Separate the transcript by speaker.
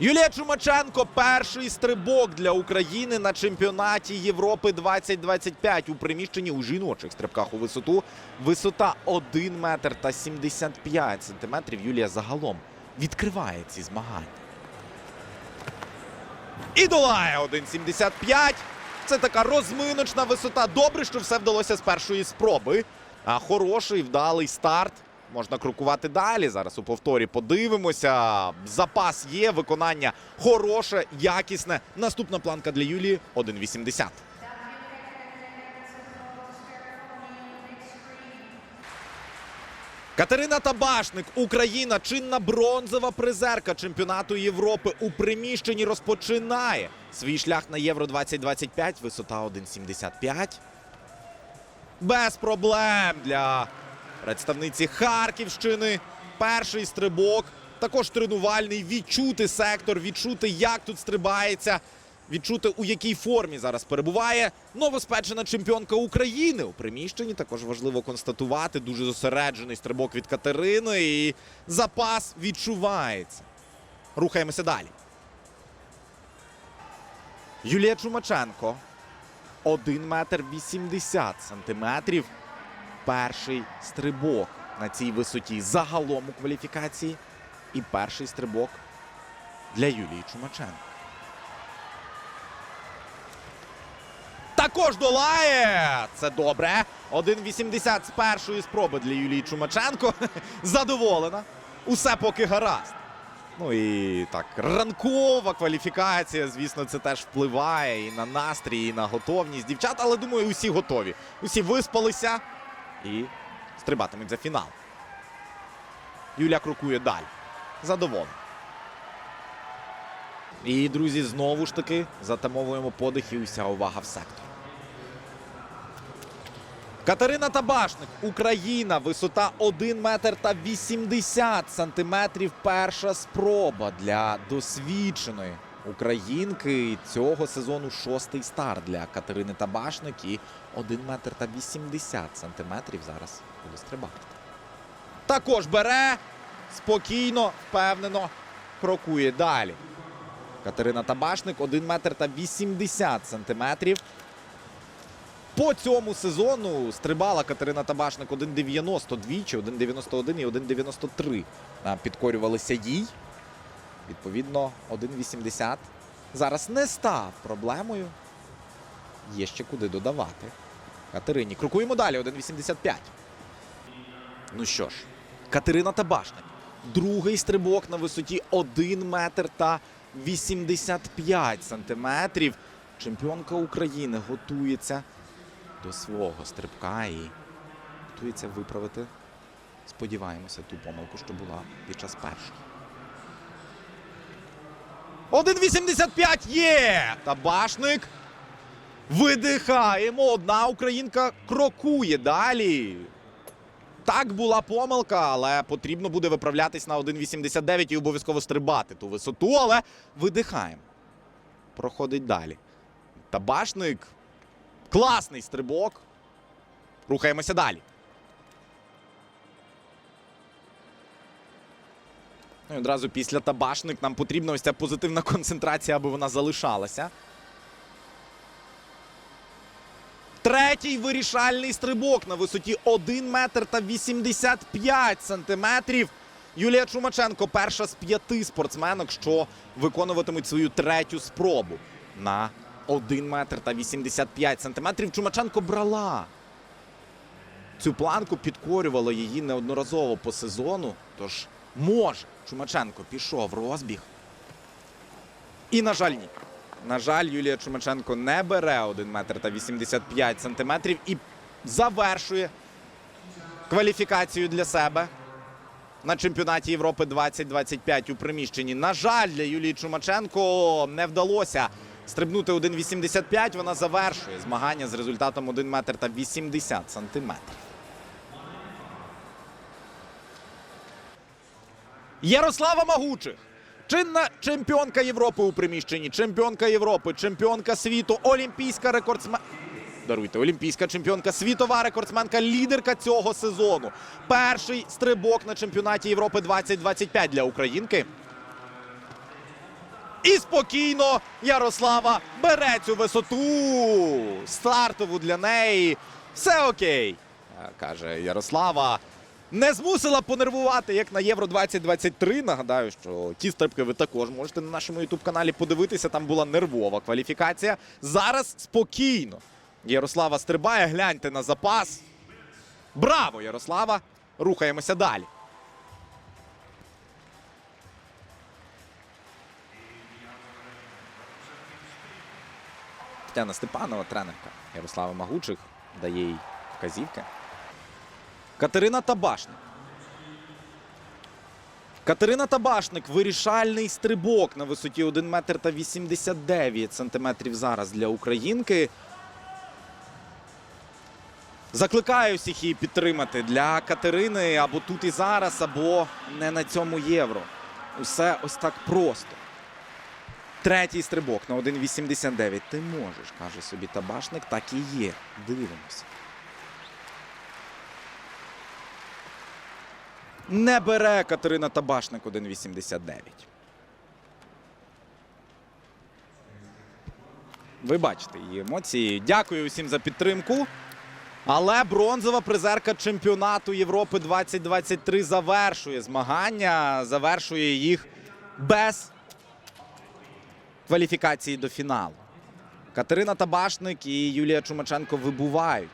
Speaker 1: Юлія Чумаченко перший стрибок для України на чемпіонаті Європи 2025 у приміщенні у жіночих стрибках у висоту. Висота 1 метр та 75 сантиметрів. Юлія загалом відкриває ці змагання. І долає 1,75. Це така розминочна висота. Добре, що все вдалося з першої спроби. А хороший вдалий старт. Можна крокувати далі. Зараз у повторі подивимося. Запас є, виконання хороше, якісне. Наступна планка для Юлії 1,80. Катерина Табашник, Україна, чинна бронзова призерка чемпіонату Європи у приміщенні розпочинає свій шлях на Євро 2025, висота 1,75. Без проблем для представниці Харківщини. Перший стрибок, також тренувальний. Відчути сектор, відчути, як тут стрибається, відчути, у якій формі зараз перебуває новоспечена чемпіонка України у приміщенні. Також важливо констатувати дуже зосереджений стрибок від Катерини. І запас відчувається. Рухаємося далі. Юлія Чумаченко. 1 метр 80 сантиметрів. Перший стрибок на цій висоті загалом у кваліфікації. І перший стрибок для Юлії Чумаченко. Також долає. Це добре. 1,80 з першої спроби для Юлії Чумаченко. Задоволена. Усе поки гаразд. Ну і так, ранкова кваліфікація, звісно, це теж впливає і на настрій, і на готовність дівчат, але думаю, усі готові. Усі виспалися і стрибатимуть за фінал. Юля крокує далі. Задоволена. І, друзі, знову ж таки затамовуємо подих і уся увага в сектор. Катерина Табашник, Україна, висота 1 метр та 80 сантиметрів. Перша спроба для досвідченої українки. Цього сезону шостий старт для Катерини Табашник і 1 метр та 80 сантиметрів зараз буде стрибати. Також бере спокійно, впевнено крокує далі. Катерина Табашник 1 метр та 80 сантиметрів. По цьому сезону стрибала Катерина Табашник 1,90 двічі, 1,91 і 1,93 а, підкорювалися їй. Відповідно, 1,80 зараз не став проблемою. Є ще куди додавати. Катерині. Крокуємо далі, 1,85. Ну що ж, Катерина Табашник. Другий стрибок на висоті 1 метр та 85 сантиметрів. Чемпіонка України готується до свого стрибка і готується виправити, сподіваємося, ту помилку, що була під час першої. 1,85 є! Табашник. Видихаємо. Одна українка крокує далі. Так була помилка, але потрібно буде виправлятись на 1,89 і обов'язково стрибати ту висоту, але видихаємо. Проходить далі. Табашник. Класний стрибок. Рухаємося далі. Ну і одразу після табашник нам потрібна ось ця позитивна концентрація, аби вона залишалася. Третій вирішальний стрибок на висоті 1 метр та 85 сантиметрів. Юлія Чумаченко перша з п'яти спортсменок, що виконуватимуть свою третю спробу на 1 метр та 85 сантиметрів. Чумаченко брала. Цю планку підкорювало її неодноразово по сезону. Тож може Чумаченко пішов розбіг. І, на жаль, ні. На жаль, Юлія Чумаченко не бере 1 метр та 85 сантиметрів і завершує кваліфікацію для себе на чемпіонаті Європи 2025 у приміщенні. На жаль, для Юлії Чумаченко не вдалося стрибнути 1,85. Вона завершує змагання з результатом 1 метр та 80 сантиметрів. Ярослава Магучих. Чинна чемпіонка Європи у приміщенні, чемпіонка Європи, чемпіонка світу, олімпійська рекордсмен... Даруйте, олімпійська чемпіонка, світова рекордсменка, лідерка цього сезону. Перший стрибок на чемпіонаті Європи 2025 для українки. І спокійно Ярослава бере цю висоту. Стартову для неї. Все окей, каже Ярослава. Не змусила понервувати, як на Євро 2023. Нагадаю, що ті стрибки ви також можете на нашому ютуб-каналі подивитися. Там була нервова кваліфікація. Зараз спокійно. Ярослава стрибає, гляньте на запас. Браво, Ярослава! Рухаємося далі. Тетяна Степанова, тренерка Ярослава Магучих, дає їй вказівки. Катерина Табашник. Катерина Табашник. Вирішальний стрибок на висоті 1 метр та 89 сантиметрів зараз для українки. Закликаю всіх її підтримати для Катерини або тут і зараз, або не на цьому євро. Усе ось так просто. Третій стрибок на 1,89. Ти можеш, каже собі табашник. Так і є. Дивимося. Не бере Катерина Табашник 1,89. Ви бачите її емоції. Дякую усім за підтримку. Але бронзова призерка чемпіонату Європи 2023 завершує змагання, завершує їх без кваліфікації до фіналу. Катерина Табашник і Юлія Чумаченко вибувають